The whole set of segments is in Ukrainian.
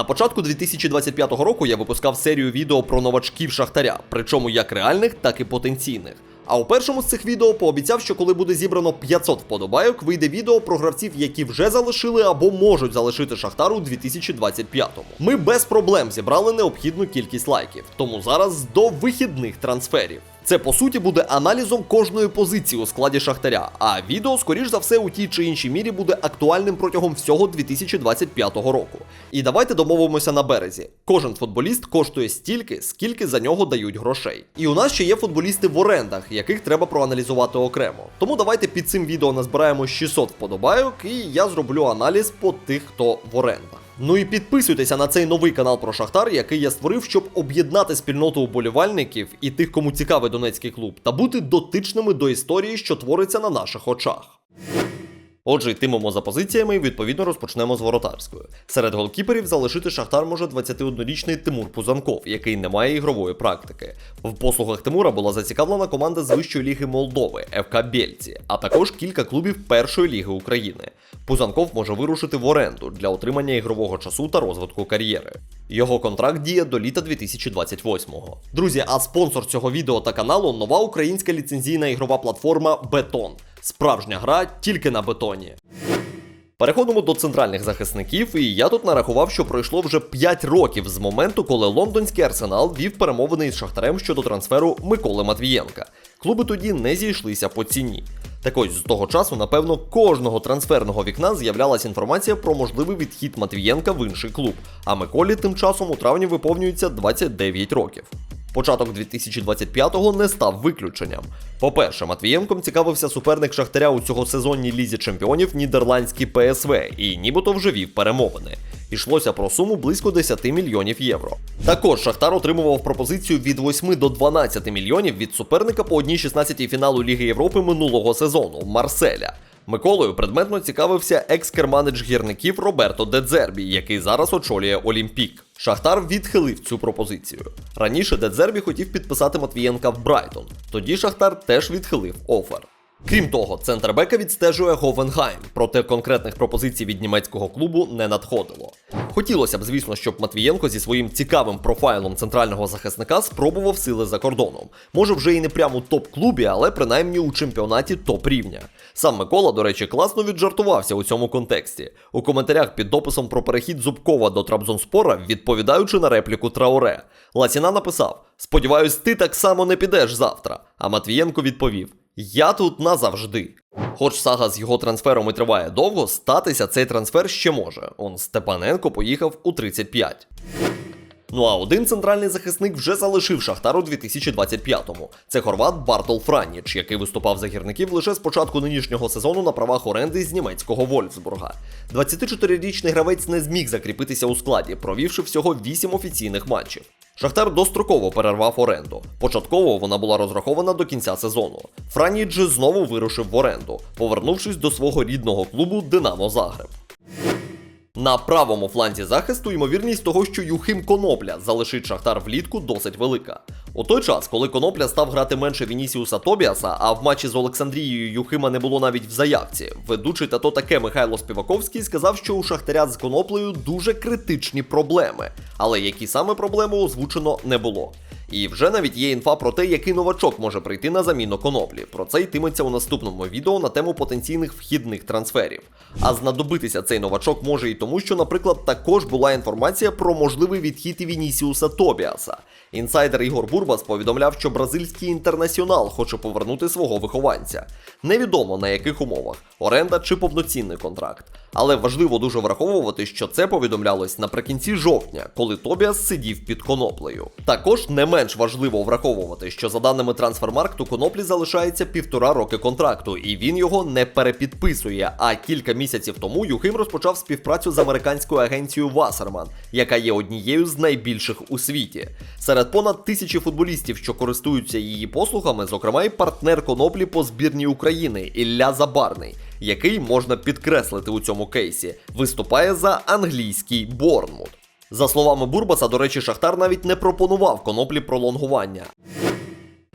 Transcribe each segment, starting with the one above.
На початку 2025 року я випускав серію відео про новачків Шахтаря, причому як реальних, так і потенційних. А у першому з цих відео пообіцяв, що коли буде зібрано 500 вподобайок, вийде відео про гравців, які вже залишили або можуть залишити Шахтар у 2025-му. Ми без проблем зібрали необхідну кількість лайків, тому зараз до вихідних трансферів. Це по суті буде аналізом кожної позиції у складі Шахтаря, а відео, скоріш за все, у тій чи іншій мірі буде актуальним протягом всього 2025 року. І давайте домовимося на березі. Кожен футболіст коштує стільки, скільки за нього дають грошей. І у нас ще є футболісти в орендах, яких треба проаналізувати окремо. Тому давайте під цим відео назбираємо 600 вподобайок, і я зроблю аналіз по тих, хто в орендах. Ну і підписуйтеся на цей новий канал про Шахтар, який я створив, щоб об'єднати спільноту уболівальників і тих, кому цікавий донецький клуб, та бути дотичними до історії, що твориться на наших очах. Отже, йтимемо за позиціями і відповідно розпочнемо з воротарської. Серед голкіперів залишити Шахтар може 21-річний Тимур Пузанков, який не має ігрової практики. В послугах Тимура була зацікавлена команда з вищої ліги Молдови ФК Бєльці, а також кілька клубів першої ліги України. Пузанков може вирушити в оренду для отримання ігрового часу та розвитку кар'єри. Його контракт діє до літа 2028-го. Друзі, а спонсор цього відео та каналу нова українська ліцензійна ігрова платформа Бетон. Справжня гра тільки на бетоні. Переходимо до центральних захисників, і я тут нарахував, що пройшло вже 5 років з моменту, коли лондонський арсенал вів перемовини із Шахтарем щодо трансферу Миколи Матвієнка. Клуби тоді не зійшлися по ціні. Так ось з того часу, напевно, кожного трансферного вікна з'являлася інформація про можливий відхід Матвієнка в інший клуб. А Миколі тим часом у травні виповнюється 29 років. Початок 2025-го не став виключенням. По-перше, Матвієнком цікавився суперник Шахтаря у цього сезонній лізі чемпіонів нідерландський ПСВ, і нібито вже вів перемовини. Ішлося про суму близько 10 мільйонів євро. Також Шахтар отримував пропозицію від 8 до 12 мільйонів від суперника по 1-16 фіналу Ліги Європи минулого сезону Марселя. Миколою предметно цікавився екс-керманич гірників Роберто Дедзербі, який зараз очолює Олімпік. Шахтар відхилив цю пропозицію. Раніше Дедзербі хотів підписати Матвієнка в Брайтон. Тоді Шахтар теж відхилив офер. Крім того, центрбека відстежує Говенгайм, проте конкретних пропозицій від німецького клубу не надходило. Хотілося б, звісно, щоб Матвієнко зі своїм цікавим профайлом центрального захисника спробував сили за кордоном. Може вже і не прямо у топ-клубі, але принаймні у чемпіонаті топ-рівня. Сам Микола, до речі, класно віджартувався у цьому контексті. У коментарях під дописом про перехід Зубкова до Трабзонспора, відповідаючи на репліку Трауре, Лаціна написав: Сподіваюсь, ти так само не підеш завтра. А Матвієнко відповів: Я тут назавжди. Хоч сага з його трансфером і триває довго, статися цей трансфер ще може. Он Степаненко поїхав у 35. Ну а один центральний захисник вже залишив Шахтар у 2025-му. Це хорват Бартол Франніч, який виступав за гірників лише з початку нинішнього сезону на правах оренди з німецького Вольфсбурга. 24-річний гравець не зміг закріпитися у складі, провівши всього 8 офіційних матчів. Шахтар достроково перервав оренду. Початково вона була розрахована до кінця сезону. Франіч знову вирушив в оренду, повернувшись до свого рідного клубу Динамо Загреб. На правому фланзі захисту ймовірність того, що Юхим Конопля залишить Шахтар влітку, досить велика. У той час, коли Конопля став грати менше Вінісіуса Тобіаса, а в матчі з Олександрією Юхима не було навіть в заявці, ведучий та то таке Михайло Співаковський сказав, що у Шахтаря з Коноплею дуже критичні проблеми, але які саме проблеми озвучено не було. І вже навіть є інфа про те, який новачок може прийти на заміну коноплі. Про це йтиметься у наступному відео на тему потенційних вхідних трансферів. А знадобитися цей новачок може і тому, що, наприклад, також була інформація про можливий відхід Вінісіуса Тобіаса. Інсайдер Ігор Бурбас повідомляв, що бразильський інтернаціонал хоче повернути свого вихованця. Невідомо на яких умовах оренда чи повноцінний контракт. Але важливо дуже враховувати, що це повідомлялось наприкінці жовтня, коли Тобіас сидів під коноплею. Також не менш важливо враховувати, що за даними трансфермаркту коноплі залишається півтора роки контракту, і він його не перепідписує. А кілька місяців тому Юхим розпочав співпрацю з американською агенцією Вассерман, яка є однією з найбільших у світі. Серед понад тисячі футболістів, що користуються її послугами, зокрема і партнер коноплі по збірній України Ілля Забарний який можна підкреслити у цьому кейсі, виступає за англійський Борнмут. За словами Бурбаса, до речі, Шахтар навіть не пропонував коноплі пролонгування.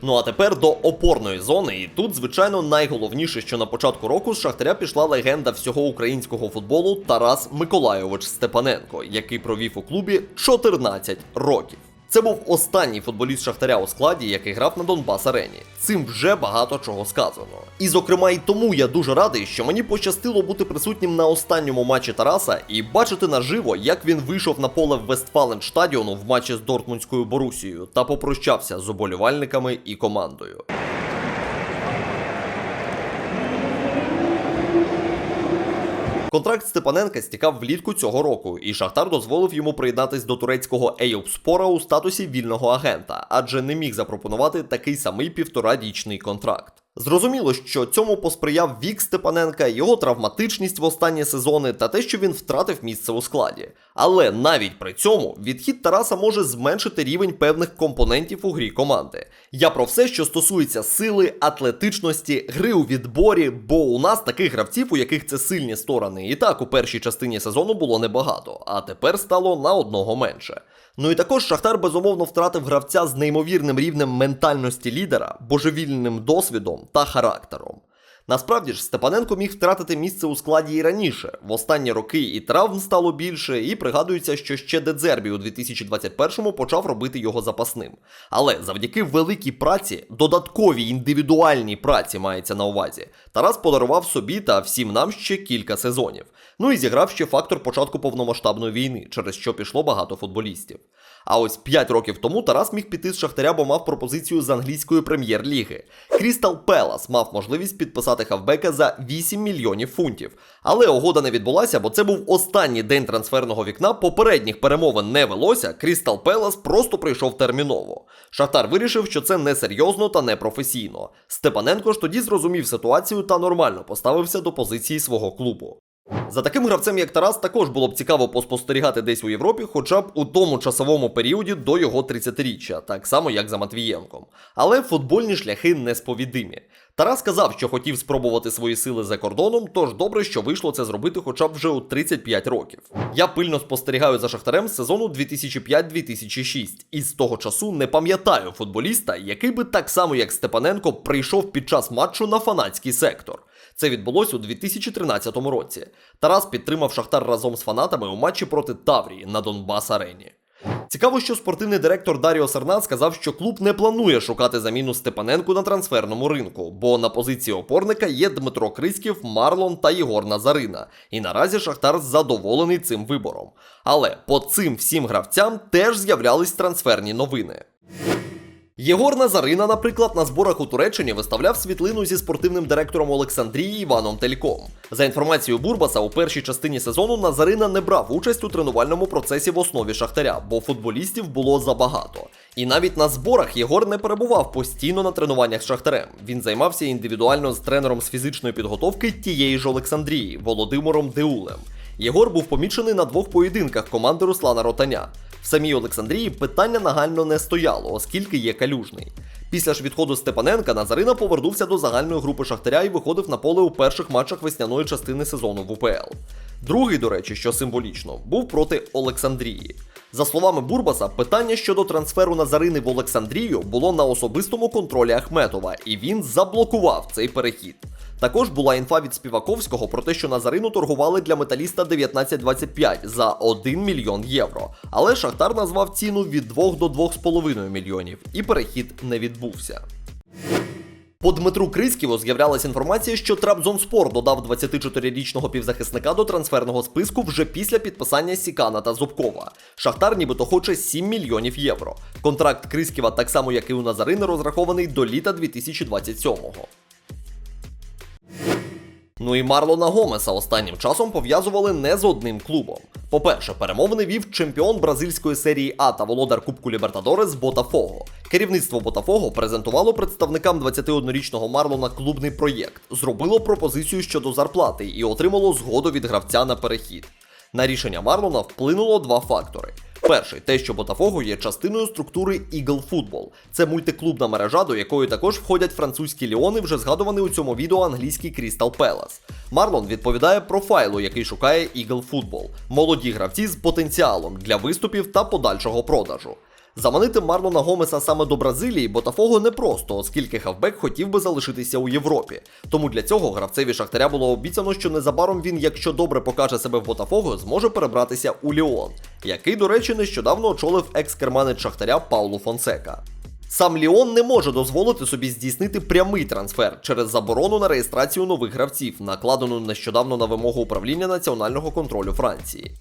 Ну а тепер до опорної зони. І тут, звичайно, найголовніше, що на початку року з Шахтаря пішла легенда всього українського футболу Тарас Миколайович Степаненко, який провів у клубі 14 років. Це був останній футболіст Шахтаря у складі, який грав на Донбас Арені. Цим вже багато чого сказано. І зокрема, і тому я дуже радий, що мені пощастило бути присутнім на останньому матчі Тараса і бачити наживо, як він вийшов на поле Вестфаленштадіону в матчі з Дортмундською Борусією та попрощався з уболівальниками і командою. Контракт Степаненка стікав влітку цього року, і Шахтар дозволив йому приєднатись до турецького Ейопспора у статусі вільного агента, адже не міг запропонувати такий самий півторарічний контракт. Зрозуміло, що цьому посприяв вік Степаненка, його травматичність в останні сезони та те, що він втратив місце у складі. Але навіть при цьому відхід Тараса може зменшити рівень певних компонентів у грі команди. Я про все, що стосується сили, атлетичності, гри у відборі, бо у нас таких гравців, у яких це сильні сторони, і так у першій частині сезону було небагато, а тепер стало на одного менше. Ну і також Шахтар безумовно втратив гравця з неймовірним рівнем ментальності лідера, божевільним досвідом та характером. Насправді ж, Степаненко міг втратити місце у складі і раніше. В останні роки і травм стало більше, і пригадується, що ще Дедзербі у 2021-му почав робити його запасним. Але завдяки великій праці, додатковій індивідуальній праці мається на увазі, Тарас подарував собі та всім нам ще кілька сезонів. Ну і зіграв ще фактор початку повномасштабної війни, через що пішло багато футболістів. А ось 5 років тому Тарас міг піти з Шахтаря, бо мав пропозицію з англійської прем'єр-ліги. Крістал Пелас мав можливість підписати хавбека за 8 мільйонів фунтів. Але угода не відбулася, бо це був останній день трансферного вікна. Попередніх перемовин не велося. Крістал Пелас просто прийшов терміново. Шахтар вирішив, що це несерйозно та непрофесійно. Степаненко ж тоді зрозумів ситуацію та нормально поставився до позиції свого клубу. За таким гравцем, як Тарас, також було б цікаво поспостерігати десь у Європі, хоча б у тому часовому періоді до його 30-річчя, так само як за Матвієнком. Але футбольні шляхи несповідимі. Тарас сказав, що хотів спробувати свої сили за кордоном, тож добре, що вийшло це зробити хоча б вже у 35 років. Я пильно спостерігаю за шахтарем з сезону 2005-2006, і з того часу не пам'ятаю футболіста, який би так само як Степаненко прийшов під час матчу на фанатський сектор. Це відбулось у 2013 році. Тарас підтримав Шахтар разом з фанатами у матчі проти Таврії на Донбас Арені. Цікаво, що спортивний директор Даріо Сернат сказав, що клуб не планує шукати заміну Степаненку на трансферному ринку, бо на позиції опорника є Дмитро Криськів, Марлон та Єгор Назарина. І наразі Шахтар задоволений цим вибором. Але по цим всім гравцям теж з'являлись трансферні новини. Єгор Назарина, наприклад, на зборах у Туреччині виставляв світлину зі спортивним директором Олександрії Іваном Тельком. За інформацією Бурбаса, у першій частині сезону Назарина не брав участь у тренувальному процесі в основі Шахтаря, бо футболістів було забагато. І навіть на зборах Єгор не перебував постійно на тренуваннях з Шахтарем. Він займався індивідуально з тренером з фізичної підготовки тієї ж Олександрії Володимиром Деулем. Єгор був помічений на двох поєдинках команди Руслана Ротаня. В самій Олександрії питання нагально не стояло, оскільки є калюжний. Після ж відходу Степаненка Назарина повернувся до загальної групи Шахтаря і виходив на поле у перших матчах весняної частини сезону в УПЛ. Другий, до речі, що символічно, був проти Олександрії. За словами Бурбаса, питання щодо трансферу Назарини в Олександрію було на особистому контролі Ахметова, і він заблокував цей перехід. Також була інфа від Співаковського про те, що Назарину торгували для металіста 1925 за 1 мільйон євро. Але Шахтар назвав ціну від 2 до 2,5 мільйонів, і перехід не відбувся. По Дмитру Криськіву з'являлася інформація, що Трабзонспор додав 24-річного півзахисника до трансферного списку вже після підписання Сікана та Зубкова. Шахтар нібито хоче 7 мільйонів євро. Контракт Криськіва, так само як і у Назарини, розрахований до літа 2027-го. Ну і Марлона Гомеса останнім часом пов'язували не з одним клубом. По-перше, перемовини вів чемпіон бразильської серії А та володар Кубку Лібертадорес Ботафого. Керівництво Ботафого презентувало представникам 21-річного Марлона клубний проєкт, зробило пропозицію щодо зарплати і отримало згоду від гравця на перехід. На рішення Марлона вплинуло два фактори. Перший те, що Ботафого є частиною структури Eagle Football. Це мультиклубна мережа, до якої також входять французькі ліони, вже згадуваний у цьому відео англійський Crystal Palace. Марлон відповідає профайлу, який шукає Eagle Football. молоді гравці з потенціалом для виступів та подальшого продажу. Заманити Марлона Гомеса саме до Бразилії Ботафого непросто, оскільки хавбек хотів би залишитися у Європі. Тому для цього гравцеві Шахтаря було обіцяно, що незабаром він, якщо добре покаже себе в Ботафого, зможе перебратися у Ліон, який, до речі, нещодавно очолив екс-керманець Шахтаря Паулу Фонсека. Сам Ліон не може дозволити собі здійснити прямий трансфер через заборону на реєстрацію нових гравців, накладену нещодавно на вимогу управління національного контролю Франції.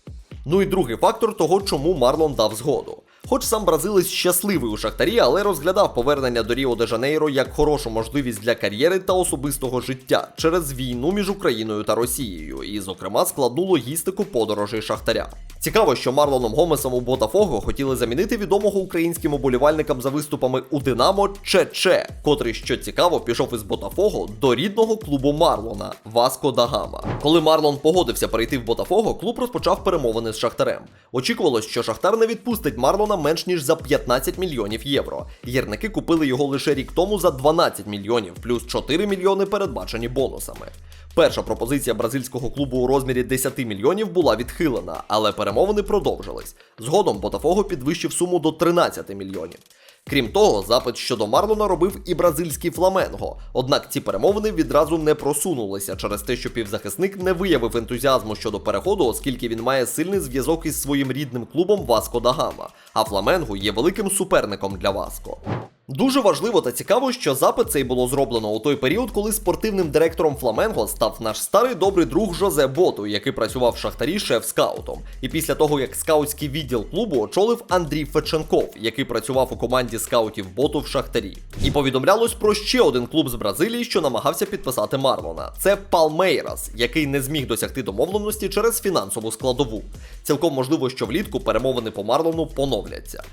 Ну і другий фактор того, чому Марлон дав згоду. Хоч сам бразилець щасливий у Шахтарі, але розглядав повернення до Ріо де Жанейро як хорошу можливість для кар'єри та особистого життя через війну між Україною та Росією, і, зокрема, складну логістику подорожей Шахтаря. Цікаво, що Марлоном Гомесом у Ботафого хотіли замінити відомого українським уболівальникам за виступами у Динамо Чече, котрий, що цікаво, пішов із Ботафого до рідного клубу Марлона Васко да Гама. Коли Марлон погодився перейти в Ботафого, клуб розпочав перемовини з Шахтарем. Очікувалось, що Шахтар не відпустить Марлона менш ніж за 15 мільйонів євро. Гірники купили його лише рік тому за 12 мільйонів, плюс 4 мільйони передбачені бонусами. Перша пропозиція бразильського клубу у розмірі 10 мільйонів була відхилена, але перемовини продовжились. Згодом Ботафого підвищив суму до 13 мільйонів. Крім того, запит щодо Марлона робив і бразильський Фламенго. Однак ці перемовини відразу не просунулися через те, що півзахисник не виявив ентузіазму щодо переходу, оскільки він має сильний зв'язок із своїм рідним клубом Васко да Гама, а Фламенго є великим суперником для Васко. Дуже важливо та цікаво, що запит цей було зроблено у той період, коли спортивним директором Фламенго став наш старий добрий друг Жозе Боту, який працював в шахтарі шеф-скаутом. І після того, як скаутський відділ клубу очолив Андрій Феченков, який працював у команді скаутів Боту в шахтарі. І повідомлялось про ще один клуб з Бразилії, що намагався підписати Марлона. Це Палмейрас, який не зміг досягти домовленості через фінансову складову. Цілком можливо, що влітку перемовини по Марлону поновляться.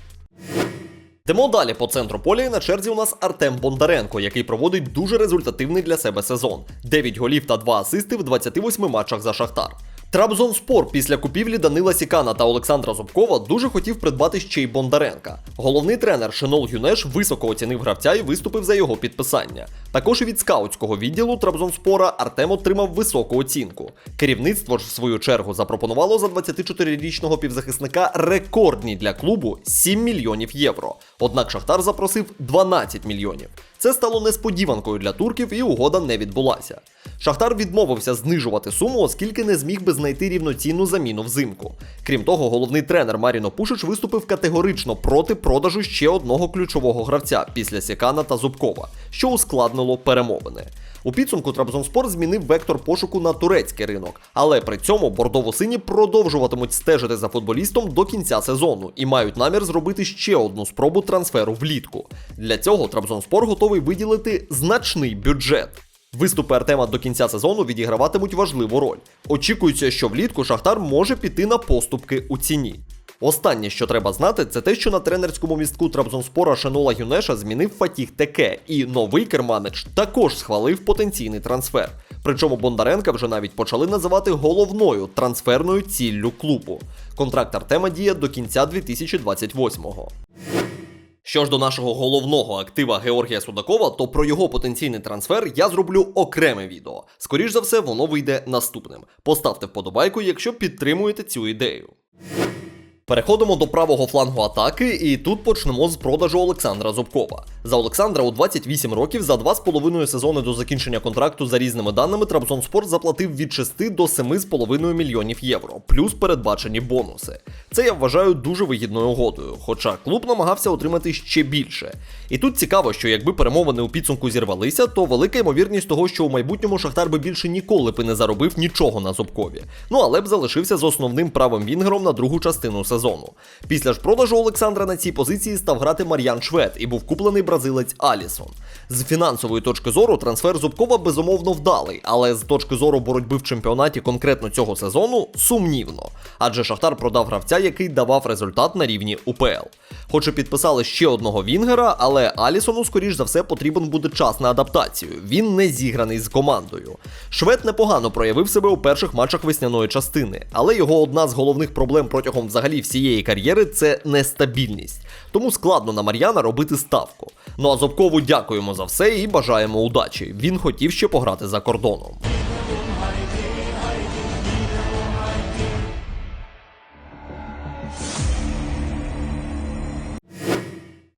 Йдемо далі по центру поля і на черзі у нас Артем Бондаренко, який проводить дуже результативний для себе сезон: 9 голів та 2 асисти в 28 матчах за Шахтар. Трабзонспор після купівлі Данила Сікана та Олександра Зубкова дуже хотів придбати ще й Бондаренка. Головний тренер Шенол Юнеш високо оцінив гравця і виступив за його підписання. Також від скаутського відділу Трабзонспора Артем отримав високу оцінку. Керівництво ж в свою чергу запропонувало за 24-річного півзахисника рекордні для клубу 7 мільйонів євро. Однак Шахтар запросив 12 мільйонів. Це стало несподіванкою для турків і угода не відбулася. Шахтар відмовився знижувати суму, оскільки не зміг би знайти рівноцінну заміну взимку. Крім того, головний тренер Маріно Пушич виступив категорично проти продажу ще одного ключового гравця після Сікана та Зубкова, що ускладнило перемовини. У підсумку Трабзонспор змінив вектор пошуку на турецький ринок, але при цьому бордово-сині продовжуватимуть стежити за футболістом до кінця сезону і мають намір зробити ще одну спробу трансферу влітку. Для цього Трабзонспор готовий виділити значний бюджет. Виступи Артема до кінця сезону відіграватимуть важливу роль. Очікується, що влітку Шахтар може піти на поступки у ціні. Останнє, що треба знати, це те, що на тренерському містку Трабзонспора Шенола Юнеша змінив Фатіх Теке, і новий керманич також схвалив потенційний трансфер. Причому Бондаренка вже навіть почали називати головною трансферною ціллю клубу. Контракт Артема діє до кінця 2028-го. Що ж до нашого головного актива Георгія Судакова, то про його потенційний трансфер я зроблю окреме відео. Скоріш за все, воно вийде наступним. Поставте вподобайку, якщо підтримуєте цю ідею. Переходимо до правого флангу атаки, і тут почнемо з продажу Олександра Зубкова. За Олександра у 28 років за 2,5 сезони до закінчення контракту за різними даними Трабзонспорт заплатив від 6 до 7,5 мільйонів євро, плюс передбачені бонуси. Це я вважаю дуже вигідною угодою, хоча клуб намагався отримати ще більше. І тут цікаво, що якби перемовини у підсумку зірвалися, то велика ймовірність того, що у майбутньому Шахтар би більше ніколи б не заробив нічого на Зубкові. Ну але б залишився з основним правим вінгером на другу частину сезону. Після ж продажу Олександра на цій позиції став грати Мар'ян Швед і був куплений бразилець Алісон. З фінансової точки зору трансфер Зубкова безумовно вдалий, але з точки зору боротьби в чемпіонаті конкретно цього сезону сумнівно. Адже Шахтар продав гравця, який давав результат на рівні УПЛ. Хоч і підписали ще одного Вінгера, але Алісону, скоріш за все, потрібен буде час на адаптацію. Він не зіграний з командою. Швед непогано проявив себе у перших матчах весняної частини, але його одна з головних проблем протягом взагалі всієї кар'єри це нестабільність. Тому складно на Мар'яна робити ставку. Ну а Зобкову дякуємо за все і бажаємо удачі. Він хотів ще пограти за кордоном.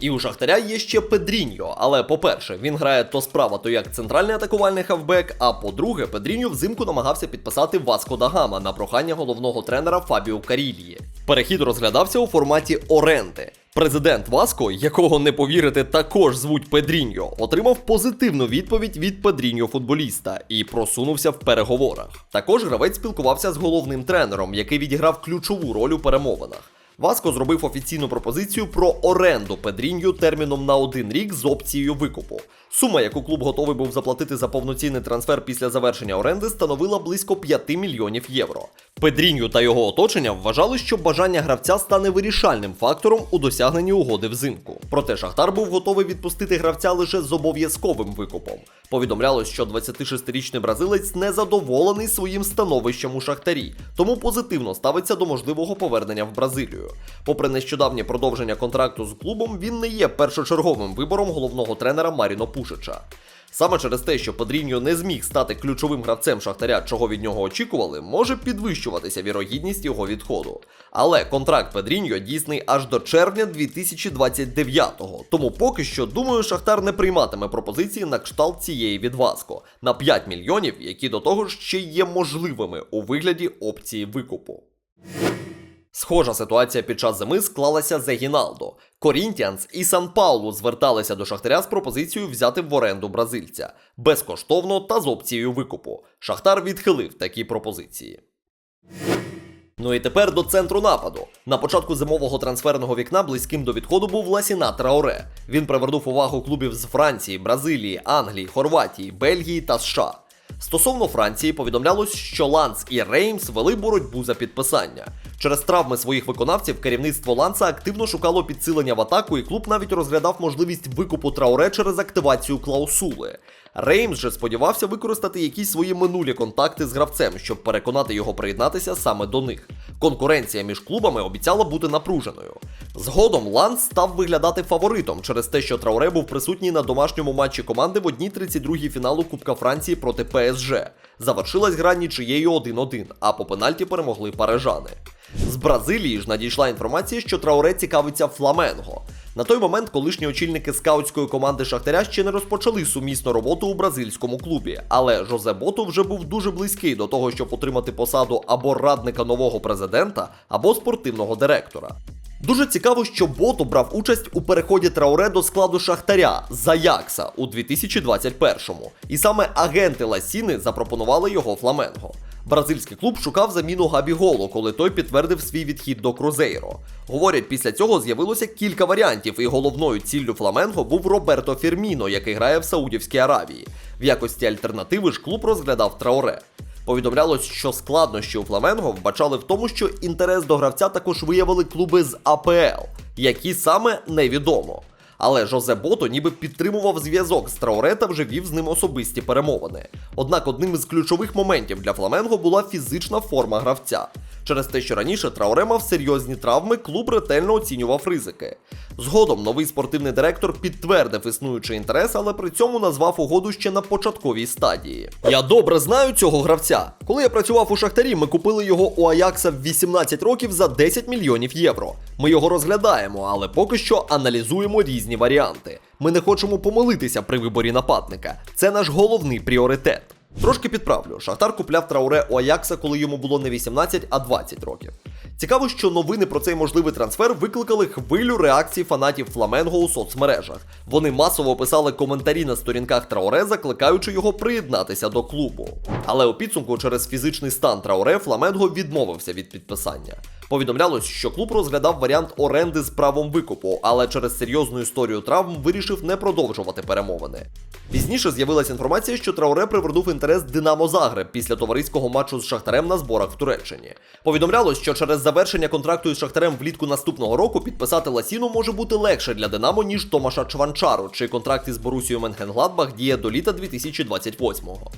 І у Шахтаря є ще Педріньо, але по-перше, він грає то справа, то як центральний атакувальний хавбек. А по-друге, Педріньо взимку намагався підписати Васко Дагама на прохання головного тренера Фабіо Карілії. Перехід розглядався у форматі оренди. Президент Васко, якого не повірите, також звуть Педріньо, отримав позитивну відповідь від Педріньо футболіста і просунувся в переговорах. Також гравець спілкувався з головним тренером, який відіграв ключову роль у перемовинах. Васко зробив офіційну пропозицію про оренду Педріньо терміном на один рік з опцією викупу. Сума, яку клуб готовий був заплатити за повноцінний трансфер після завершення оренди, становила близько 5 мільйонів євро. Педріньо та його оточення вважали, що бажання гравця стане вирішальним фактором у досягненні угоди взимку. Проте Шахтар був готовий відпустити гравця лише з обов'язковим викупом. Повідомлялось, що 26-річний бразилець не задоволений своїм становищем у Шахтарі, тому позитивно ставиться до можливого повернення в Бразилію. Попри нещодавнє продовження контракту з клубом, він не є першочерговим вибором головного тренера Маріно Пушича. Саме через те, що Педріньо не зміг стати ключовим гравцем Шахтаря, чого від нього очікували, може підвищуватися вірогідність його відходу. Але контракт Педріньо дійсний аж до червня 2029-го. Тому поки що, думаю, Шахтар не прийматиме пропозиції на кшталт цієї від на 5 мільйонів, які до того ж ще є можливими у вигляді опції викупу. Схожа ситуація під час зими склалася за Гіналдо. Корінтіанс і Сан Паулу зверталися до Шахтаря з пропозицією взяти в оренду бразильця безкоштовно та з опцією викупу. Шахтар відхилив такі пропозиції. Ну і тепер до центру нападу. На початку зимового трансферного вікна близьким до відходу був Ласіна Траоре. Він привернув увагу клубів з Франції, Бразилії, Англії, Хорватії, Бельгії та США. Стосовно Франції повідомлялось, що Ланс і Реймс вели боротьбу за підписання. Через травми своїх виконавців керівництво Ланса активно шукало підсилення в атаку, і клуб навіть розглядав можливість викупу Трауре через активацію клаусули. Реймс же сподівався використати якісь свої минулі контакти з гравцем, щоб переконати його приєднатися саме до них. Конкуренція між клубами обіцяла бути напруженою. Згодом Ланс став виглядати фаворитом через те, що Трауре був присутній на домашньому матчі команди в одній 32-й фіналу Кубка Франції проти ПСЖ. Завершилась гра нічиєю 1-1, а по пенальті перемогли парижани. З Бразилії ж надійшла інформація, що Трауре цікавиться Фламенго. На той момент колишні очільники скаутської команди Шахтаря ще не розпочали сумісну роботу у бразильському клубі, але Жозе Боту вже був дуже близький до того, щоб отримати посаду або радника нового президента, або спортивного директора. Дуже цікаво, що Бото брав участь у переході Трауре до складу Шахтаря з Аякса у 2021-му. І саме агенти Ласіни запропонували його Фламенго. Бразильський клуб шукав заміну Габі Голу, коли той підтвердив свій відхід до Крузейро. Говорять, після цього з'явилося кілька варіантів, і головною ціллю Фламенго був Роберто Фірміно, який грає в Саудівській Аравії. В якості альтернативи ж клуб розглядав Трауре. Повідомлялось, що складнощі у Фламенго вбачали в тому, що інтерес до гравця також виявили клуби з АПЛ, які саме невідомо. Але Жозе Бото ніби підтримував зв'язок з Трауре та вже вів з ним особисті перемовини. Однак одним із ключових моментів для Фламенго була фізична форма гравця. Через те, що раніше Трауре мав серйозні травми, клуб ретельно оцінював ризики. Згодом новий спортивний директор підтвердив існуючий інтерес, але при цьому назвав угоду ще на початковій стадії. Я добре знаю цього гравця. Коли я працював у Шахтарі, ми купили його у Аякса в 18 років за 10 мільйонів євро. Ми його розглядаємо, але поки що аналізуємо різні варіанти. Ми не хочемо помилитися при виборі нападника. Це наш головний пріоритет. Трошки підправлю, Шахтар купляв Трауре у Аякса, коли йому було не 18, а 20 років. Цікаво, що новини про цей можливий трансфер викликали хвилю реакцій фанатів Фламенго у соцмережах. Вони масово описали коментарі на сторінках Трауре, закликаючи його приєднатися до клубу. Але у підсумку через фізичний стан Трауре Фламенго відмовився від підписання. Повідомлялось, що клуб розглядав варіант оренди з правом викупу, але через серйозну історію травм вирішив не продовжувати перемовини. Пізніше з'явилася інформація, що Трауре привернув інтерес Динамо Загреб після товариського матчу з Шахтарем на зборах в Туреччині. Повідомлялось, що через завершення контракту із Шахтарем влітку наступного року підписати Ласіну може бути легше для Динамо, ніж Томаша Чванчару, чий контракт із Борусією Менхенгладбах діє до літа 2028-го.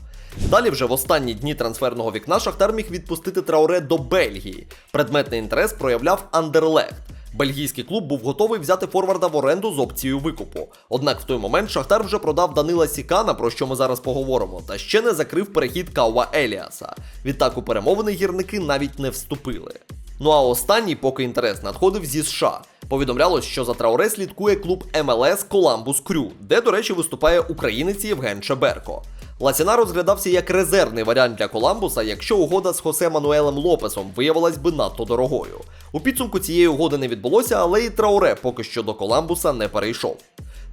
Далі вже в останні дні трансферного вікна Шахтар міг відпустити Трауре до Бельгії. Предметний інтерес проявляв Андерлехт. Бельгійський клуб був готовий взяти форварда в оренду з опцією викупу. Однак в той момент Шахтар вже продав Данила Сікана, про що ми зараз поговоримо, та ще не закрив перехід Кауа Еліаса. Відтак у перемовини гірники навіть не вступили. Ну а останній, поки інтерес надходив зі США. Повідомлялось, що за Трауре слідкує клуб МЛС Коламбус Крю, де, до речі, виступає українець Євген Чеберко. Ласіна розглядався як резервний варіант для Коламбуса, якщо угода з Хосе Мануелем Лопесом виявилась би надто дорогою. У підсумку цієї угоди не відбулося, але і Трауре поки що до Коламбуса не перейшов.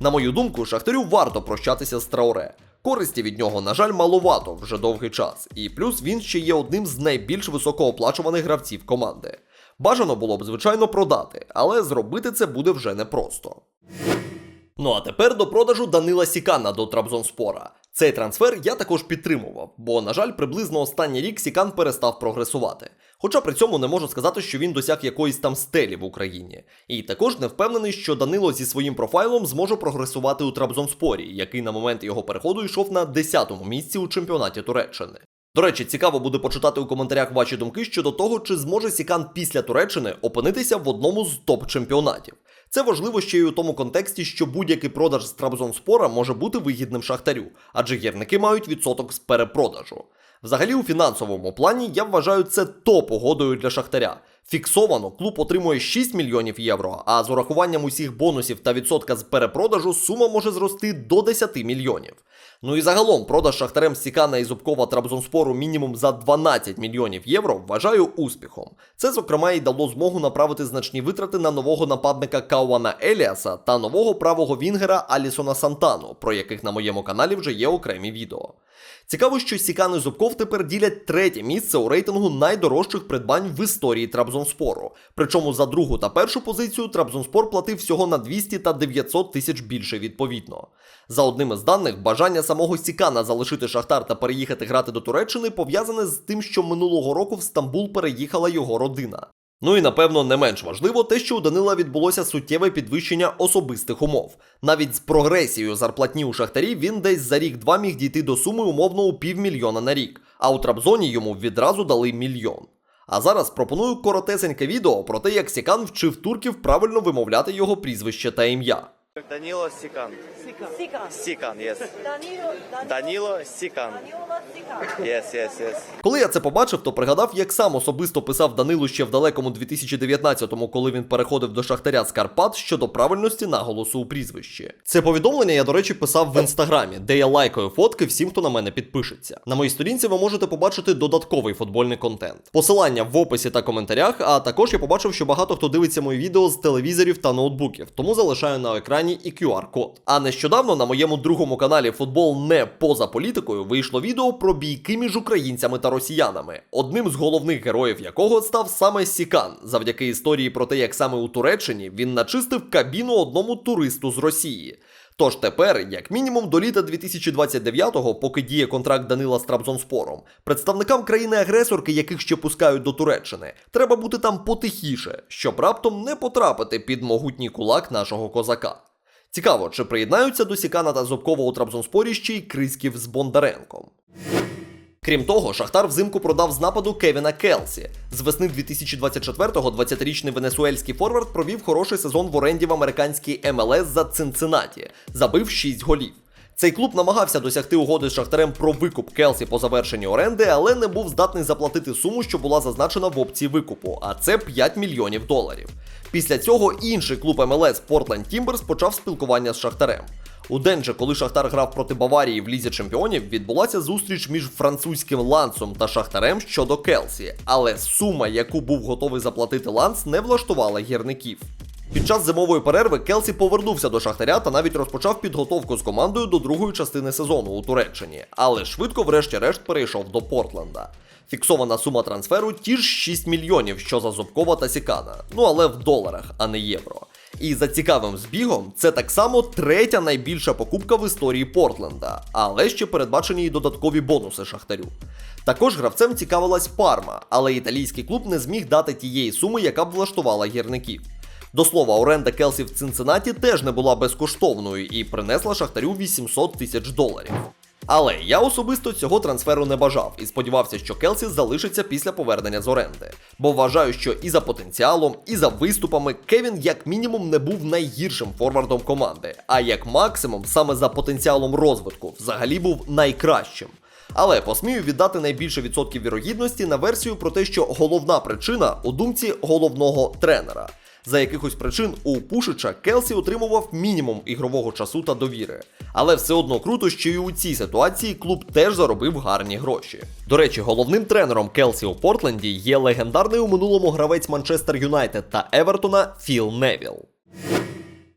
На мою думку, Шахтарю варто прощатися з Трауре. Користі від нього, на жаль, маловато вже довгий час, і плюс він ще є одним з найбільш високооплачуваних гравців команди. Бажано було б, звичайно, продати, але зробити це буде вже непросто. Ну а тепер до продажу Данила Сікана до Трабзонспора. Цей трансфер я також підтримував, бо, на жаль, приблизно останній рік Сікан перестав прогресувати. Хоча при цьому не можу сказати, що він досяг якоїсь там стелі в Україні. І також не впевнений, що Данило зі своїм профайлом зможе прогресувати у Трабзонспорі, який на момент його переходу йшов на 10-му місці у чемпіонаті Туреччини. До речі, цікаво буде почитати у коментарях ваші думки щодо того, чи зможе Сікан після Туреччини опинитися в одному з топ-чемпіонатів. Це важливо ще й у тому контексті, що будь-який продаж з Трабзонспора може бути вигідним шахтарю, адже гірники мають відсоток з перепродажу. Взагалі, у фінансовому плані я вважаю це топ-угодою для шахтаря. Фіксовано клуб отримує 6 мільйонів євро, а з урахуванням усіх бонусів та відсотка з перепродажу сума може зрости до 10 мільйонів. Ну і загалом продаж шахтарем Сікана і Зубкова Трабзонспору мінімум за 12 мільйонів євро вважаю успіхом. Це, зокрема, і дало змогу направити значні витрати на нового нападника Кауана Еліаса та нового правого вінгера Алісона Сантану, про яких на моєму каналі вже є окремі відео. Цікаво, що Сікан і Зубков тепер ділять третє місце у рейтингу найдорожчих придбань в історії Трабзонспору. Причому за другу та першу позицію Трабзонспор платив всього на 200 та 900 тисяч більше відповідно. За одним із даних, бажання самого Сікана залишити Шахтар та переїхати грати до Туреччини пов'язане з тим, що минулого року в Стамбул переїхала його родина. Ну і напевно не менш важливо те, що у Данила відбулося суттєве підвищення особистих умов. Навіть з прогресією зарплатні у шахтарі він десь за рік-два міг дійти до суми умовно у півмільйона на рік, а у Трабзоні йому відразу дали мільйон. А зараз пропоную коротесеньке відео про те, як Сікан вчив турків правильно вимовляти його прізвище та ім'я. Данило Сикан. Sikan. Сикан, yes. Danilo, Danilo, Danilo Сикан. Danilo Sikan. Yes, yes, yes. Коли я це побачив, то пригадав, як сам особисто писав Данилу ще в далекому 2019-му, коли він переходив до Шахтаря з Карпат щодо правильності наголосу у прізвищі. Це повідомлення я, до речі, писав в інстаграмі, де я лайкаю фотки всім, хто на мене підпишеться. На моїй сторінці ви можете побачити додатковий футбольний контент. Посилання в описі та коментарях, а також я побачив, що багато хто дивиться мої відео з телевізорів та ноутбуків, тому залишаю на екрані і QR-код. А нещодавно на моєму другому каналі Футбол не поза політикою вийшло відео про бійки між українцями та росіянами, одним з головних героїв якого став саме Сікан, завдяки історії про те, як саме у Туреччині він начистив кабіну одному туристу з Росії. Тож тепер, як мінімум, до літа 2029-го, поки діє контракт Данила з Трабзонспором, представникам країни-агресорки, яких ще пускають до Туреччини, треба бути там потихіше, щоб раптом не потрапити під могутній кулак нашого козака. Цікаво, чи приєднаються до Сікана та Зубкова у Трабзонспорі ще й Крисків з Бондаренком. Крім того, Шахтар взимку продав з нападу Кевіна Келсі. З весни 2024-го 20-річний венесуельський форвард провів хороший сезон в оренді в американській МЛС за Цинциннаті, забив 6 голів. Цей клуб намагався досягти угоди з Шахтарем про викуп Келсі по завершенні оренди, але не був здатний заплатити суму, що була зазначена в опції викупу, а це 5 мільйонів доларів. Після цього інший клуб МЛС Portland Timbers почав спілкування з Шахтарем. У день же, коли Шахтар грав проти Баварії в лізі чемпіонів, відбулася зустріч між французьким лансом та Шахтарем щодо Келсі, але сума, яку був готовий заплатити ланс, не влаштувала гірників. Під час зимової перерви Келсі повернувся до Шахтаря та навіть розпочав підготовку з командою до другої частини сезону у Туреччині, але швидко, врешті-решт, перейшов до Портленда. Фіксована сума трансферу ті ж 6 мільйонів, що за Зубкова та Сікана. Ну але в доларах, а не євро. І за цікавим збігом, це так само третя найбільша покупка в історії Портленда, але ще передбачені й додаткові бонуси Шахтарю. Також гравцем цікавилась Парма, але італійський клуб не зміг дати тієї суми, яка б влаштувала гірників. До слова, оренда Келсі в Цинциннаті теж не була безкоштовною і принесла Шахтарю 800 тисяч доларів. Але я особисто цього трансферу не бажав і сподівався, що Келсі залишиться після повернення з оренди. Бо вважаю, що і за потенціалом, і за виступами Кевін як мінімум не був найгіршим форвардом команди, а як максимум, саме за потенціалом розвитку, взагалі був найкращим. Але посмію віддати найбільше відсотків вірогідності на версію про те, що головна причина у думці головного тренера. За якихось причин у Пушича Келсі отримував мінімум ігрового часу та довіри. Але все одно круто, що і у цій ситуації клуб теж заробив гарні гроші. До речі, головним тренером Келсі у Портленді є легендарний у минулому гравець Манчестер Юнайтед та Евертона Філ Невіл.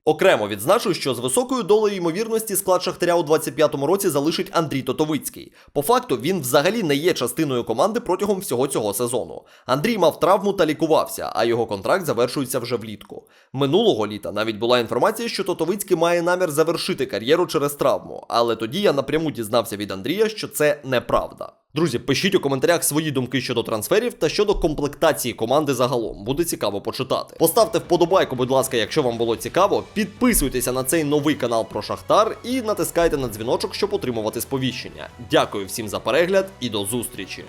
Окремо відзначу, що з високою долею ймовірності склад Шахтаря у 25-му році залишить Андрій Тотовицький. По факту він взагалі не є частиною команди протягом всього цього сезону. Андрій мав травму та лікувався, а його контракт завершується вже влітку. Минулого літа навіть була інформація, що Тотовицький має намір завершити кар'єру через травму, але тоді я напряму дізнався від Андрія, що це неправда. Друзі, пишіть у коментарях свої думки щодо трансферів та щодо комплектації команди загалом. Буде цікаво почитати. Поставте вподобайку, будь ласка, якщо вам було цікаво. Підписуйтеся на цей новий канал про Шахтар і натискайте на дзвіночок, щоб отримувати сповіщення. Дякую всім за перегляд і до зустрічі.